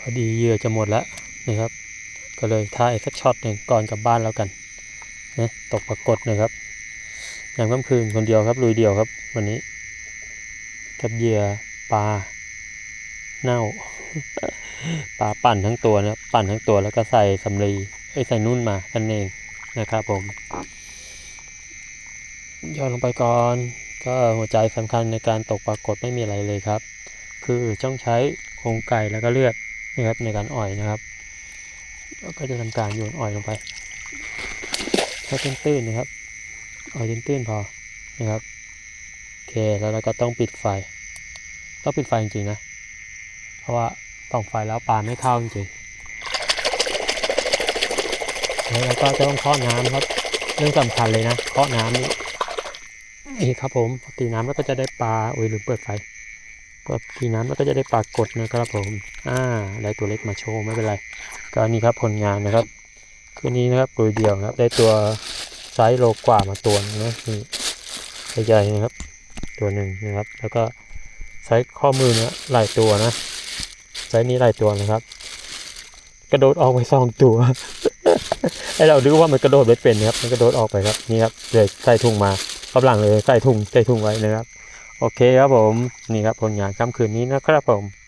พอดีเหยื่อจะหมดแล้วนะครับ ก็เลยถ่ายสักช็อตหนึ่งก่อนกลับบ้านแล้วกันนะตกปรากฏนะครับอย่างค่ำคืนคนเดียวครับลุยเดียวครับ วันนี้กับเหยื่อปลาเน่าปลาปั่นทั้งตัวนะครับปั่นทั้งตัวแล้วก็ใส่สำลีไอ้ใส่นุ่นมานั่นเองนะครับผมย้อนลงไปก่อนก็หัวใจสำคัญในการตกปรากฏไม่มีอะไรเลยครับ คือต้องใช้โครงไก่แล้วก็เลือด นะครับในการอ่อยนะครับแล้วก็จะทำการโยนอ่อยลงไปแค่ตื้นๆนะครับ อ่อยตื้นๆพอนะครับโอเคแล้วเราก็ต้องปิดไฟ ต้องปิดไฟจริงๆนะ เพราะว่าต้องไฟแล้วปลาไม่เข้าจริงๆแล้วเราก็จะต้องเคาะน้ำครับ เรื่องสำคัญเลยนะเคาะน้ำนี่นี่ครับผมตีน้ำแล้วก็จะได้ปลาโอ้ยลืมเปิดไฟ พอตีน้ำแล้วก็จะได้ปลากดนะครับผมอ่าได้ตัวเล็กมาโชว์ไม่เป็นไรก็นี่ครับผลงานนะครับ คืนนี้นะครับตัวเดียวนะครับ ได้ตัวไซส์โลกว่ามาตัวนะนี่ใหญ่ๆนะครับ ตัวหนึ่งนะครับ แล้วก็ไซส์ข้อมือเนี่ยหลายตัวนะไซส์นี้หลายตัวนะครับ กระโดดออกไปสองตัวให้เราดูว่ามันกระโดดไม่เป็นนะครับ มันกระโดดออกไปครับนี่ครับเลยใส่ถุงมากำลังเลยใส่ถุงใส่ถุงไว้นะครับ โอเคครับผม นี่ครับผลงานค่ำคืนนี้นะครับผม